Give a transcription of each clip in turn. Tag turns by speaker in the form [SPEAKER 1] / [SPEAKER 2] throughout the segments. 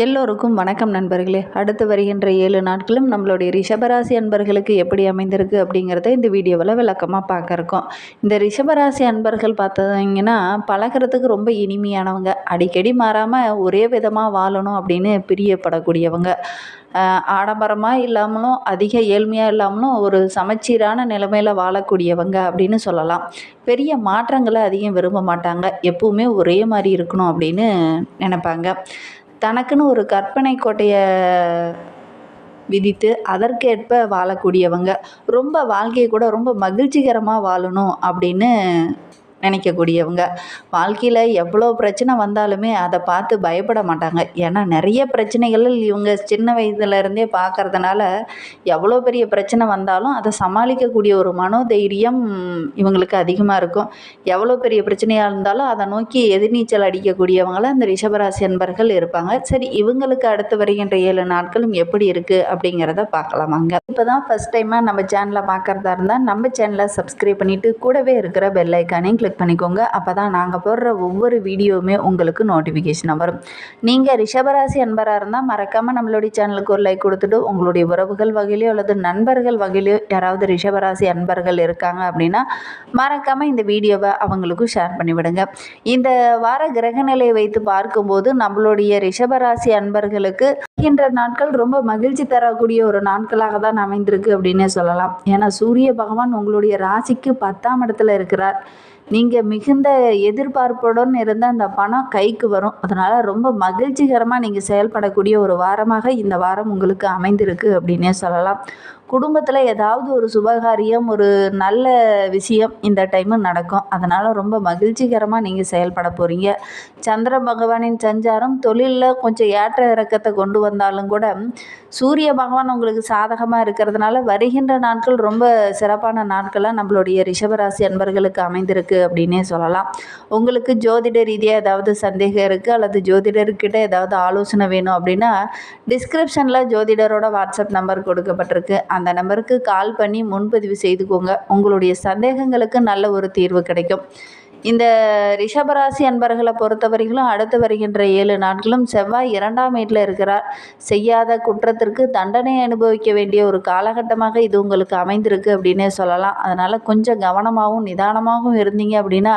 [SPEAKER 1] எல்லோருக்கும் வணக்கம் நண்பர்களே. அடுத்து வருகின்ற ஏழு நாட்களும் நம்மளுடைய ரிஷபராசி அன்பர்களுக்கு எப்படி அமைந்திருக்கு அப்படிங்கிறத இந்த வீடியோவில் விளக்கமாக பார்க்க இருக்கோம் இந்த ரிஷபராசி அன்பர்கள் பார்த்தீங்கன்னா பழகுறதுக்கு ரொம்ப இனிமையானவங்க. அடிக்கடி மாறாமல் ஒரே விதமாக வாழணும் அப்படின்னு பிரியப்படக்கூடியவங்க. ஆடம்பரமாக இல்லாமலும் அதிக ஏழ்மையாக இல்லாமலும் ஒரு சமச்சீரான நிலைமையில் வாழக்கூடியவங்க அப்படின்னு சொல்லலாம். பெரிய மாற்றங்களை அதிகம் விரும்ப மாட்டாங்க. எப்பவுமே ஒரே மாதிரி இருக்கணும் அப்படின்னு நினைப்பாங்க. தனக்குன்னு ஒரு கற்பனை கோட்டையை விதித்து அதற்கேற்ப வாழக்கூடியவங்க. ரொம்ப வாழ்க்கையை கூட ரொம்ப மகிழ்ச்சிகரமாக வாழணும் அப்படின்னு நினைக்கக்கூடியவங்க. வாழ்க்கையில் எவ்வளோ பிரச்சனை வந்தாலுமே அதை பார்த்து பயப்பட மாட்டாங்க. ஏன்னா நிறைய பிரச்சனைகள் இவங்க சின்ன வயதுலேருந்தே பார்க்கறதுனால எவ்வளோ பெரிய பிரச்சனை வந்தாலும் அதை சமாளிக்கக்கூடிய ஒரு மனோதைரியம் இவங்களுக்கு அதிகமாக இருக்கும். எவ்வளோ பெரிய பிரச்சனையாக இருந்தாலும் அதை நோக்கி எதிர்நீச்சல் அடிக்கக்கூடியவங்கள அந்த ரிஷபராசி அன்பர்கள் இருப்பாங்க. சரி இவங்களுக்கு அடுத்து வருகின்ற ஏழு நாட்களும் எப்படி இருக்குது அப்படிங்கிறத பார்க்கலாமாங்க இப்போ தான் ஃபஸ்ட் டைமாக நம்ம சேனலை பார்க்குறதா இருந்தால் நம்ம சேனலை சப்ஸ்கிரைப் பண்ணிவிட்டு கூடவே இருக்கிற பெல் ஐக்கானையும் கிளிக் பண்ணிக்கோங்க. அப்போ தான் நாங்கள் போடுற ஒவ்வொரு வீடியோவுமே உங்களுக்கு நோட்டிஃபிகேஷனாக வரும். நீங்கள் ரிஷபராசி அன்பராக இருந்தால் மறக்காமல் நம்மளுடைய சேனலுக்கு ஒரு லைக் கொடுத்துட்டு உங்களுடைய உறவுகள் வகையிலையோ அல்லது நண்பர்கள் வகையிலையோ யாராவது ரிஷபராசி அன்பர்கள் இருக்காங்க அப்படின்னா மறக்காமல் இந்த வீடியோவை அவங்களுக்கும் ஷேர் பண்ணிவிடுங்க. இந்த வார கிரகநிலையை வைத்து பார்க்கும்போது நம்மளுடைய ரிஷபராசி அன்பர்களுக்கு இருக்கின்ற நாட்கள் ரொம்ப மகிழ்ச்சி தரக்கூடிய ஒரு நாட்களாக தான் அமைந்திருக்கு அப்படின்னே சொல்லலாம். ஏன்னா சூரிய பகவான் உங்களுடைய ராசிக்கு பத்தாம் இடத்துல இருக்கிறார். நீங்கள் மிகுந்த எதிர்பார்ப்புடன் இருந்த அந்த பணம் கைக்கு வரும். அதனால் ரொம்ப மகிழ்ச்சிகரமாக நீங்கள் செயல்படக்கூடிய ஒரு வாரமாக இந்த வாரம் உங்களுக்கு அமைந்திருக்கு அப்படின்னே சொல்லலாம். குடும்பத்தில் ஏதாவது ஒரு சுபகாரியம் ஒரு நல்ல விஷயம் இந்த டைமு நடக்கும். அதனால் ரொம்ப மகிழ்ச்சிகரமாக நீங்கள் செயல்பட போகிறீங்க சந்திர பகவானின் சஞ்சாரம் தொழிலில் கொஞ்சம் ஏற்ற இறக்கத்தை கொண்டு வந்தாலும் கூட சூரிய பகவான் உங்களுக்கு சாதகமாக இருக்கிறதுனால வருகின்ற நாட்கள் ரொம்ப சிறப்பான நாட்களாக நம்மளுடைய ரிஷபராசி அன்பர்களுக்கு அமைந்திருக்கு அப்படின்னே சொல்லலாம். உங்களுக்கு ஜோதிட ரீதியாக ஏதாவது சந்தேகம் இருக்குது அல்லது ஜோதிடர்கிட்ட ஏதாவது ஆலோசனை வேணும் அப்படின்னா டிஸ்கிரிப்ஷனில் ஜோதிடரோட வாட்ஸ்அப் நம்பர் கொடுக்கப்பட்டிருக்கு. அந்த அந்த நம்பருக்கு கால் பண்ணி முன்பதிவு செய்துக்கோங்க. உங்களுடைய சந்தேகங்களுக்கு நல்ல ஒரு தீர்வு கிடைக்கும். இந்த ரிஷபராசி அன்பர்களை பொறுத்தவரையிலும் அடுத்து வருகின்ற ஏழு நாட்களும் செவ்வாய் இரண்டாம் வீட்டில் இருக்கிறார். செய்யாத குற்றத்திற்கு தண்டனை அனுபவிக்க வேண்டிய ஒரு காலகட்டமாக இது உங்களுக்கு அமைந்திருக்கு அப்படின்னே சொல்லலாம். அதனால் கொஞ்சம் கவனமாகவும் நிதானமாகவும் இருந்தீங்க அப்படின்னா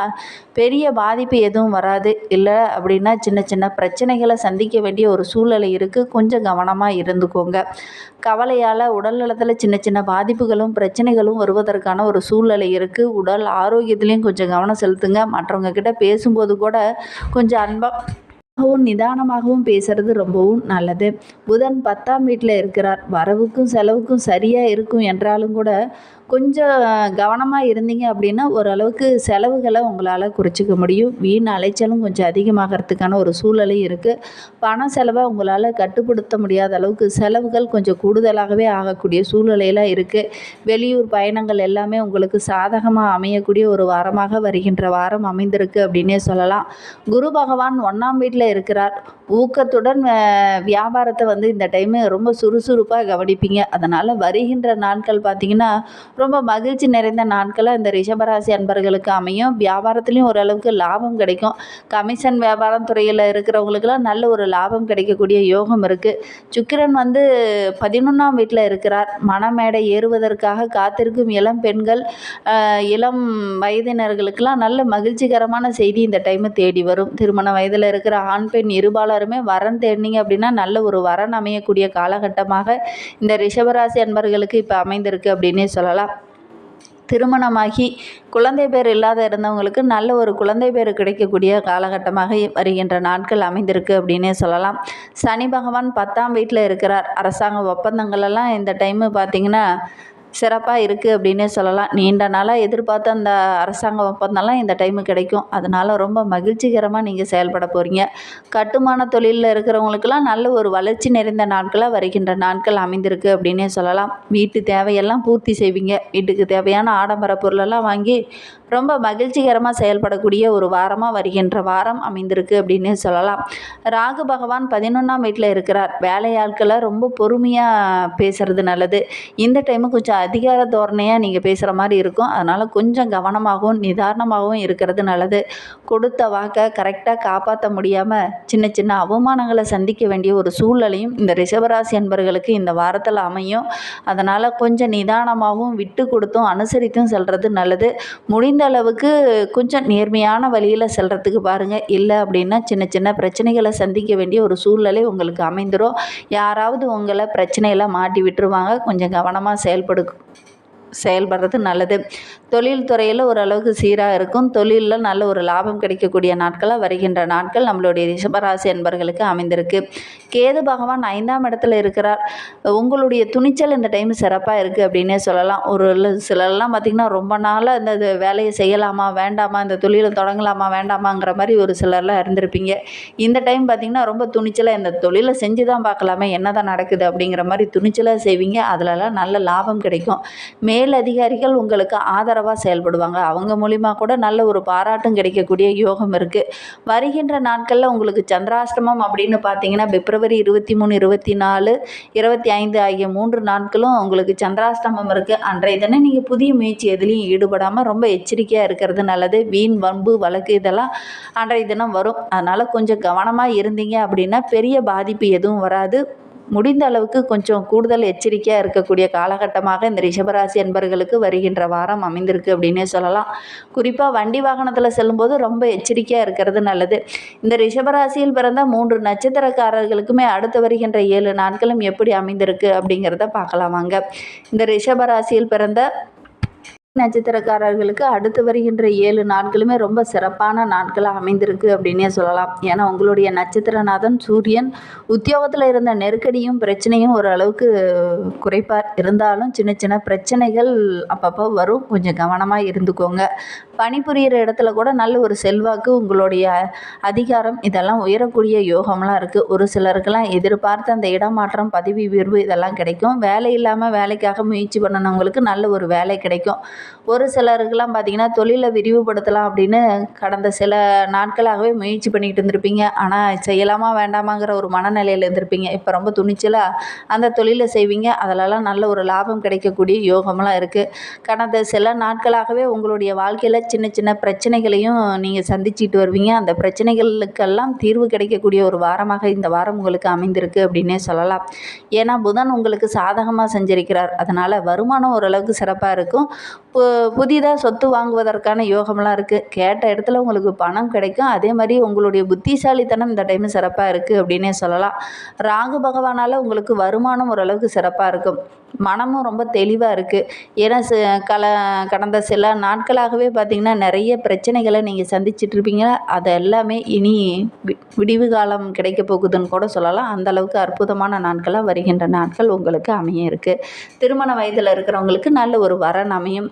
[SPEAKER 1] பெரிய பாதிப்பு எதுவும் வராது. இல்லை அப்படின்னா சின்ன சின்ன பிரச்சனைகளை சந்திக்க வேண்டிய ஒரு சூழ்நிலை இருக்குது கொஞ்சம் கவனமாக இருந்துக்கோங்க. கவலையால் உடல் நலத்தில் சின்ன சின்ன பாதிப்புகளும் பிரச்சனைகளும் வருவதற்கான ஒரு சூழ்நிலை இருக்குது உடல் ஆரோக்கியத்துலேயும் கொஞ்சம் கவனம் செலுத்துங்க. மற்றவங்க கிட்ட பேசும்போது கூட கொஞ்சம் அன்பாகவும் நிதானமாகவும் பேசுறது ரொம்பவும் நல்லது. புதன் பத்தாம் வீட்டில் இருக்கிறார். வரவுக்கும் செலவுக்கும் சரியாக இருக்கும் என்றாலும் கூட கொஞ்சம் கவனமாக இருந்தீங்க அப்படின்னா ஓரளவுக்கு செலவுகளை உங்களால் குறைச்சிக்க முடியும். வீண் அலைச்சலும் கொஞ்சம் அதிகமாகறதுக்கான ஒரு சூழலும் இருக்குது பண செலவை உங்களால் கட்டுப்படுத்த முடியாத அளவுக்கு செலவுகள் கொஞ்சம் கூடுதலாகவே ஆகக்கூடிய சூழ்நிலையெல்லாம் இருக்குது வெளியூர் பயணங்கள் எல்லாமே உங்களுக்கு சாதகமாக அமையக்கூடிய ஒரு வாரமாக வருகின்ற வாரம் அமைந்திருக்கு அப்படின்னே சொல்லலாம். குரு பகவான் ஒன்றாம் வீட்டில் இருக்கிறார். ஊக்கத்துடன் வியாபாரத்தை வந்து இந்த டைமு ரொம்ப சுறுசுறுப்பாக கவனிப்பீங்க. அதனால் வருகின்ற நாட்கள் பார்த்திங்கன்னா ரொம்ப மகிழ்ச்சி நிறைந்த நாட்களாக இந்த ரிஷபராசி அன்பர்களுக்கு அமையும். வியாபாரத்துலேயும் ஓரளவுக்கு லாபம் கிடைக்கும். கமிஷன் வியாபாரம் துறையில் இருக்கிறவங்களுக்கெல்லாம் நல்ல ஒரு லாபம் கிடைக்கக்கூடிய யோகம் இருக்குது சுக்கிரன் வந்து பதினொன்றாம் வீட்டில் இருக்கிறார். மணமேடை ஏறுவதற்காக காத்திருக்கும் இளம் பெண்கள் இளம் வயதினர்களுக்கெல்லாம் நல்ல மகிழ்ச்சிகரமான செய்தி இந்த டைமு தேடி வரும். திருமண வயதில் இருக்கிற ஆண் பெண் இருபாலருமே வரன் தேடினீங்க அப்படின்னா நல்ல ஒரு வரன் அமையக்கூடிய காலகட்டமாக இந்த ரிஷபராசி அன்பர்களுக்கு இப்போ அமைந்திருக்கு அப்படின்னே சொல்லலாம். திருமணமாகி குழந்தை பேர் இல்லாத இருந்தவங்களுக்கு நல்ல ஒரு குழந்தை பேர் கிடைக்கக்கூடிய காலகட்டமாக வருகின்ற நாட்கள் அமைந்திருக்கு அப்படின்னே சொல்லலாம். சனி பகவான் பத்தாம் வீட்டில் இருக்கிறார். அரசாங்க ஒப்பந்தங்கள் எல்லாம் இந்த டைமு பார்த்திங்கன்னா சிறப்பாக இருக்குது அப்படின்னே சொல்லலாம். நீண்ட நாளாக எதிர்பார்த்த அந்த அரசாங்க ஒப்பந்தம்லாம் இந்த டைமு கிடைக்கும். அதனால் ரொம்ப மகிழ்ச்சிகரமாக நீங்கள் செயல்பட போகிறீங்க கட்டுமான தொழிலில் இருக்கிறவங்களுக்கெல்லாம் நல்ல ஒரு வளர்ச்சி நிறைந்த நாட்களாக வருகின்ற நாட்கள் அமைந்திருக்கு அப்படின்னே சொல்லலாம். வீட்டு தேவையெல்லாம் பூர்த்தி செய்வீங்க. வீட்டுக்கு தேவையான ஆடம்பர பொருளெல்லாம் வாங்கி ரொம்ப மகிழ்ச்சிகரமாக செயல்படக்கூடிய ஒரு வாரமாக வருகின்ற வாரம் அமைந்திருக்கு அப்படின்னே சொல்லலாம். ராகு பகவான் பதினொன்றாம் வீட்டில் இருக்கிறார். வேலையாட்களை ரொம்ப பொறுமையாக பேசுறது நல்லது. இந்த டைமு கொஞ்சம் அதிகார தோரணையாக நீங்கள் பேசுகிற மாதிரி இருக்கும். அதனால் கொஞ்சம் கவனமாகவும் நிதானமாகவும் இருக்கிறது நல்லது. கொடுத்த வாக்கை கரெக்டாக காப்பாற்ற முடியாமல் சின்ன சின்ன அவமானங்களை சந்திக்க வேண்டிய ஒரு சூழ்நிலையும் இந்த ரிஷபராசி என்பர்களுக்கு இந்த வாரத்தில் அமையும். அதனால் கொஞ்சம் நிதானமாகவும் விட்டு கொடுத்தும் அனுசரித்தும் செல்வது நல்லது. முடிந்த அளவுக்கு கொஞ்சம் நேர்மையான வழியில் செல்கிறதுக்கு பாருங்கள் இல்லை அப்படின்னா சின்ன சின்ன பிரச்சனைகளை சந்திக்க வேண்டிய ஒரு சூழ்நிலை உங்களுக்கு அமைந்துடும் யாராவது உங்களை பிரச்சனையில் மாட்டி விட்டுருவாங்க. கொஞ்சம் கவனமாக செயல்படு செயல்படுறது நல்லது. தொழில் துறையில் ஓரளவுக்கு சீராக இருக்கும். தொழிலில் நல்ல ஒரு லாபம் கிடைக்கக்கூடிய நாட்களாக வருகின்ற நாட்கள் நம்மளுடைய ரிஷபராசி என்பர்களுக்கு அமைந்திருக்கு. கேது பகவான் ஐந்தாம் இடத்துல இருக்கிறார். உங்களுடைய துணிச்சல் இந்த டைம் சிறப்பாக இருக்குது அப்படின்னே சொல்லலாம். ஒரு சிலர்லாம் பார்த்திங்கன்னா ரொம்ப நாளாக இந்த இது வேலையை செய்யலாமா வேண்டாமா இந்த தொழிலை தொடங்கலாமா வேண்டாமாங்கிற மாதிரி ஒரு சிலர்லாம் இருந்திருப்பீங்க. இந்த டைம் பார்த்திங்கன்னா ரொம்ப துணிச்சலாக இந்த தொழிலை செஞ்சு தான் பார்க்கலாமே என்ன தான் நடக்குது அப்படிங்கிற மாதிரி துணிச்சலாக செய்வீங்க. அதிலலாம் நல்ல லாபம் கிடைக்கும். மேல் அதிகாரிகள் உங்களுக்கு ஆதரவாக செயல்படுவாங்க. அவங்க மூலிமா கூட நல்ல ஒரு பாராட்டும் கிடைக்கக்கூடிய யோகம் இருக்குது வருகின்ற நாட்களில் உங்களுக்கு சந்திராஷ்டமம் அப்படின்னு பார்த்தீங்கன்னா பிப்ரவரி இருபத்தி மூணு இருபத்தி நாலு இருபத்தி ஐந்து ஆகிய மூன்று நாட்களும் உங்களுக்கு சந்திராஷ்டமம் இருக்குது அன்றைய தினம் நீங்கள் புதிய முயற்சி எதுலேயும் ஈடுபடாமல் ரொம்ப எச்சரிக்கையாக இருக்கிறது நல்லது. வீண் வம்பு வழக்கு இதெல்லாம் அன்றைய தினம் வரும். அதனால் கொஞ்சம் கவனமாக இருந்தீங்க அப்படின்னா பெரிய பாதிப்பு எதுவும் வராது. முடிந்த அளவுக்கு கொஞ்சம் கூடுதல் எச்சரிக்கையாக இருக்கக்கூடிய காலகட்டமாக இந்த ரிஷபராசி என்பர்களுக்கு வருகின்ற வாரம் அமைந்திருக்கு அப்படின்னே சொல்லலாம். குறிப்பாக வண்டி வாகனத்தில் செல்லும்போது ரொம்ப எச்சரிக்கையாக இருக்கிறது நல்லது. இந்த ரிஷபராசியில் பிறந்த மூன்று நட்சத்திரக்காரர்களுக்குமே அடுத்து வருகின்ற ஏழு நாட்களும் எப்படி அமைந்திருக்கு அப்படிங்கிறத பார்க்கலாம் வாங்க. இந்த ரிஷபராசியில் பிறந்த நட்சத்திரக்காரர்களுக்கு அடுத்து வருகின்ற ஏழு நாட்களுமே ரொம்ப சிறப்பான நாட்களாக அமைந்திருக்கு அப்படின்னே சொல்லலாம். ஏன்னா உங்களுடைய நட்சத்திரநாதன் சூரியன் உத்தியோகத்தில் இருந்த நெருக்கடியும் பிரச்சனையும் ஓரளவுக்கு குறைப்பார். இருந்தாலும் சின்ன சின்ன பிரச்சனைகள் அப்பப்போ வரும். கொஞ்சம் கவனமாக இருந்துக்கோங்க. பணிபுரிகிற இடத்துல கூட நல்ல ஒரு செல்வாக்கு உங்களுடைய அதிகாரம் இதெல்லாம் உயரக்கூடிய யோகம்லாம் இருக்குது ஒரு சிலருக்கெல்லாம் எதிர்பார்த்த அந்த இடமாற்றம் பதவி உயர்வு இதெல்லாம் கிடைக்கும். வேலை இல்லாமல் வேலைக்காக முயற்சி பண்ணனவங்களுக்கு நல்ல ஒரு வேலை கிடைக்கும். ஒரு சிலருக்கெல்லாம் பார்த்தீங்கன்னா தொழிலை விரிவுபடுத்தலாம் அப்படின்னு கடந்த சில நாட்களாகவே முயற்சி பண்ணிக்கிட்டு இருந்திருப்பீங்க. ஆனால் செய்யலாமா வேண்டாமாங்கிற ஒரு மனநிலையில் இருந்திருப்பீங்க. இப்போ ரொம்ப துணிச்சலாக அந்த தொழிலை செய்வீங்க. அதிலலாம் நல்ல ஒரு லாபம் கிடைக்கக்கூடிய யோகம்லாம் இருக்குது கடந்த சில நாட்களாகவே உங்களுடைய வாழ்க்கையில் சின்ன சின்ன பிரச்சனைகளையும் நீங்கள் சந்திச்சுட்டு வருவீங்க. அந்த பிரச்சனைகளுக்கெல்லாம் தீர்வு கிடைக்கக்கூடிய ஒரு வாரமாக இந்த வாரம் உங்களுக்கு அமைந்திருக்கு அப்படின்னே சொல்லலாம். ஏன்னா புதன் உங்களுக்கு சாதகமாக செஞ்சிருக்கிறார். அதனால் வருமானம் ஓரளவுக்கு சிறப்பாக இருக்கும். பு புதிதாக சொத்து வாங்குவதற்கான யோகம்லாம் இருக்குது கேட்ட இடத்துல உங்களுக்கு பணம் கிடைக்கும். அதே மாதிரி உங்களுடைய புத்திசாலித்தனம் இந்த டைம் சிறப்பாக இருக்குது அப்படின்னே சொல்லலாம். ராகு பகவானால் உங்களுக்கு வருமானம் ஓரளவுக்கு சிறப்பாக இருக்கும். மனமும் ரொம்ப தெளிவாக இருக்குது ஏன்னா ச கல கடந்த சில நாட்களாகவே பார்த்திங்கன்னா நிறைய பிரச்சனைகளை நீங்கள் சந்திச்சிட்டு இருப்பீங்க. அது எல்லாமே இனி வி- விடிவு காலம் கிடைக்க போகுதுன்னு கூட சொல்லலாம். அந்தளவுக்கு அற்புதமான நாட்களாக வருகின்ற நாட்கள் உங்களுக்கு அமைய இருக்குது திருமண வயதில் இருக்கிறவங்களுக்கு நல்ல ஒரு வரன் அமையும்.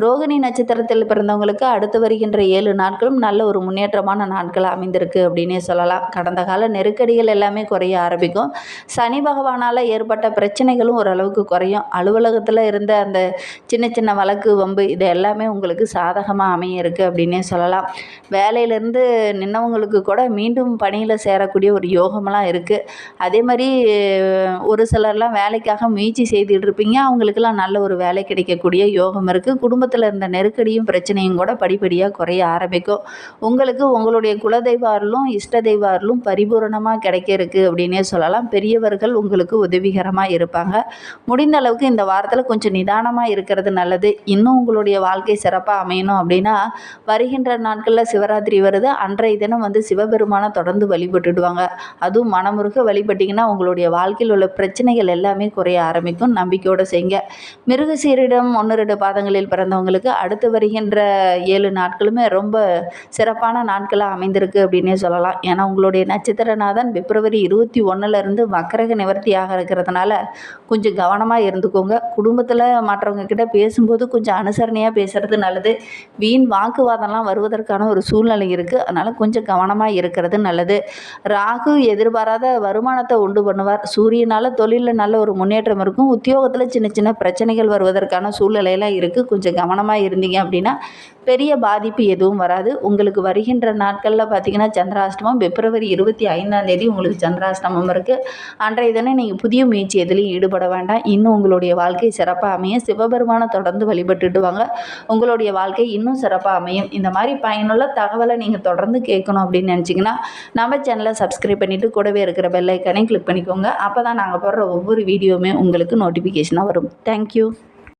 [SPEAKER 1] ரோகிணி நட்சத்திரத்தில் பிறந்தவங்களுக்கு அடுத்து வருகின்ற ஏழு நாட்களும் நல்ல ஒரு முன்னேற்றமான நாட்கள் அமைந்திருக்கு அப்படின்னே சொல்லலாம். கடந்த கால நெருக்கடிகள் எல்லாமே குறைய ஆரம்பிக்கும். சனி பகவானால் ஏற்பட்ட பிரச்சனைகளும் ஓரளவுக்கு குறையும். அலுவலகத்தில் இருந்த அந்த சின்ன சின்ன வழக்கு வம்பு இது எல்லாமே உங்களுக்கு சாதகமாக அமைய இருக்குது அப்படின்னே சொல்லலாம். வேலையிலேருந்து நின்னவங்களுக்கு கூட மீண்டும் பணியில் சேரக்கூடிய ஒரு யோகமெல்லாம் இருக்குது அதே மாதிரி ஒரு சிலர்லாம் வேலைக்காக முயற்சி செய்துட்டு இருப்பீங்க. அவங்களுக்கெல்லாம் நல்ல ஒரு வேலை கிடைக்கக்கூடிய யோகம் இருக்குது குடும்ப குடும்பத்தில் இருந்த நெருக்கடியும் பிரச்சனையும் கூட படிப்படியாக குறைய ஆரம்பிக்கும். உங்களுக்கு உங்களுடைய குலதெய்வ அருளும் இஷ்ட தெய்வ அருளும் பரிபூரணமாக கிடைக்க இருக்குது அப்படின்னே சொல்லலாம். பெரியவர்கள் உங்களுக்கு உதவிகரமாக இருப்பாங்க. முடிந்த அளவுக்கு இந்த வாரத்தில் கொஞ்சம் நிதானமாக இருக்கிறது நல்லது. இன்னும் உங்களுடைய வாழ்க்கை சிறப்பாக அமையணும் அப்படின்னா வருகின்ற நாட்களில் சிவராத்திரி வருது. அன்றைய தினம் வந்து சிவபெருமானை தொடர்ந்து வழிபட்டுடுவாங்க. அதுவும் மனமுருக வழிபட்டிங்கன்னா உங்களுடைய வாழ்க்கையில் உள்ள பிரச்சனைகள் எல்லாமே குறைய ஆரம்பிக்கும். நம்பிக்கையோடு செய்யுங்க. மிருகசீரிடம் ஒன்று ரெண்டு பாதங்களில் பிறந்த பிறந்தவங்களுக்கு அடுத்து வருகின்ற ஏழு நாட்களுமே ரொம்ப சிறப்பான நாட்களாக அமைந்திருக்கு அப்படின்னே சொல்லலாம். ஏன்னா உங்களுடைய நட்சத்திரநாதன் பிப்ரவரி இருபத்தி ஒன்றுலேருந்து மக்கரக நிவர்த்தியாக இருக்கிறதுனால கொஞ்சம் கவனமாக இருந்துக்கோங்க. குடும்பத்தில் மற்றவங்க கிட்ட பேசும்போது கொஞ்சம் அனுசரணையாக பேசுகிறது நல்லது. வீண் வாக்குவாதம்லாம் வருவதற்கான ஒரு சூழ்நிலை இருக்குது அதனால் கொஞ்சம் கவனமாக இருக்கிறது நல்லது. ராகு எதிர்பாராத வருமானத்தை உண்டு பண்ணுவார். சூரியனால் தொழிலில் நல்ல ஒரு முன்னேற்றம் இருக்கும். உத்தியோகத்தில் சின்ன சின்ன பிரச்சனைகள் வருவதற்கான சூழ்நிலையெல்லாம் இருக்குது கொஞ்சம் கவனமாக இருந்தீங்க அப்படின்னா பெரிய பாதிப்பு எதுவும் வராது. உங்களுக்கு வருகின்ற நாட்களில் பார்த்தீங்கன்னா சந்திராஷ்டமம் பிப்ரவரி இருபத்தி ஐந்தாம் தேதி உங்களுக்கு சந்திராஷ்டமம் இருக்குது அன்றைய தினம் நீங்கள் புதிய முயற்சி எதுலையும் ஈடுபட வேண்டாம். இன்னும் உங்களுடைய வாழ்க்கை சிறப்பாக அமைய சிவபெருமானை தொடர்ந்து வழிபட்டுட்டு வாங்க. உங்களுடைய வாழ்க்கை இன்னும் சிறப்பாக அமையும். இந்த மாதிரி பயனுள்ள தகவலை நீங்கள் தொடர்ந்து கேட்கணும் அப்படின்னு நினச்சிங்கன்னா நம்ம சேனலை சப்ஸ்கிரைப் பண்ணிவிட்டு கூடவே இருக்கிற பெல் கிளிக் பண்ணிக்கோங்க. அப்போ தான் நாங்கள் போடுற ஒவ்வொரு வீடியோவுமே உங்களுக்கு நோட்டிஃபிகேஷனாக வரும். தேங்க்யூ